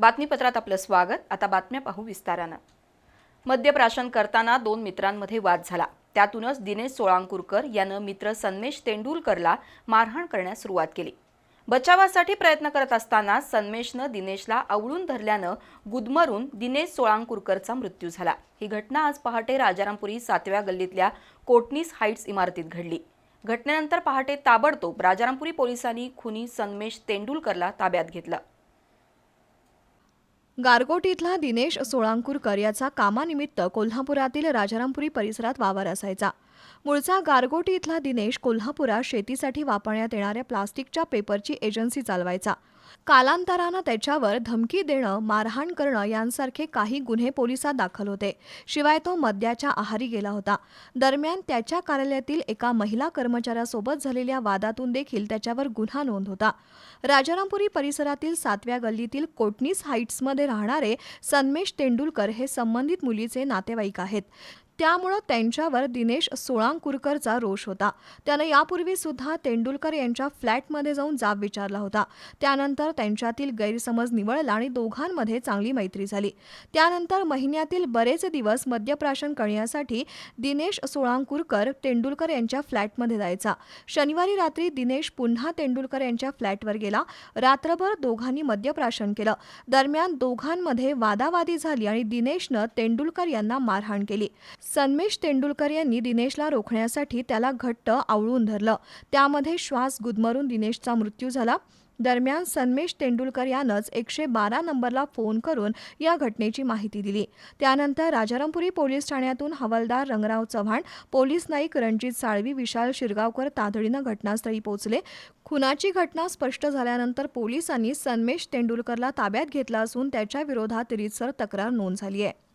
बातमीपत्रात आपलं स्वागत. आता बातम्या पाहू विस्तारानं. मद्यप्राशन करताना दोन मित्रांमध्ये वाद झाला. त्यातूनच दिनेश सोळांकुरकर यानं मित्र सन्मेश तेंडुलकरला मारहाण करण्यास सुरुवात केली. बचावासाठी प्रयत्न करत असताना सन्मेशनं दिनेशला आवळून धरल्यानं गुदमरून दिनेश सोळांकुरकरचा मृत्यू झाला. ही घटना आज पहाटे राजारामपुरी सातव्या गल्लीतल्या कोटनीस हाईट्स इमारतीत घडली. घटनेनंतर पहाटे ताबडतोब राजारामपुरी पोलिसांनी खुनी सन्मेश तेंडुलकरला ताब्यात घेतलं. गारगोट इथला दिनेश सोळांकुरकर याचा कामानिमित्त कोल्हापुरातील राजारामपुरी परिसरात वावर असायचा. मूळचा गारगोटी इथला दिनेश कोल्हापुरात शेतीसाठी वापरण्यात येणाऱ्या प्लास्टिकच्या पेपरची एजन्सी चालवायचा. कालांतरानं त्याच्यावर धमकी देणं मारहाण करणं यांसारखे काही गुन्हे पोलिसात दाखल होते. शिवाय तो मद्याच्या आहारी गेला होता. दरम्यान त्याच्या कार्यालयातील एका महिला कर्मचाऱ्यासोबत झालेल्या वादातून देखील त्याच्यावर गुन्हा नोंद होता. राजारामपुरी परिसरातील सातव्या गल्लीतील कोटनीस हाईट्समध्ये राहणारे सन्मेश तेंडुलकर हे संबंधित मुलीचे नातेवाईक आहेत. त्यामुळं त्यांच्यावर दिनेश सोळांकुरकरचा रोष होता. त्यानं यापूर्वी सुद्धा तेंडुलकर यांच्या फ्लॅटमध्ये जाऊन जाब विचारला होता. त्यानंतर त्यांच्यातील गैरसमज निवळला आणि दोघांमध्ये चांगली मैत्री झाली. त्यानंतर महिन्यातील बरेच दिवस मद्यप्राशन करण्यासाठी दिनेश सोळांकुरकर तेंडुलकर यांच्या फ्लॅटमध्ये जायचा. शनिवारी रात्री दिनेश पुन्हा तेंडुलकर यांच्या फ्लॅटवर गेला. रात्रभर दोघांनी मद्यप्राशन केलं. दरम्यान दोघांमध्ये वादावादी झाली आणि दिनेशनं तेंडुलकर यांना मारहाण केली. सन्मेश तेंडुलकर यांनी दिनेशला रोखण्यासाठी त्याला घट्ट आवळून धरलं. त्यामध्ये श्वास गुदमरून दिनेशचा मृत्यू झाला. दरम्यान सन्मेश तेंडुलकर यानंच एकशे बारा नंबरला फोन करून या घटनेची माहिती दिली. त्यानंतर राजारामपुरी पोलीस ठाण्यातून हवालदार रंगराव चव्हाण पोलीस नाईक रणजित साळवी विशाल शिरगावकर तातडीनं घटनास्थळी पोहोचले. खुनाची घटना स्पष्ट झाल्यानंतर पोलिसांनी सन्मेश तेंडुलकरला ताब्यात घेतला असून त्याच्या विरोधात रितसर तक्रार नोंद झाली आहे.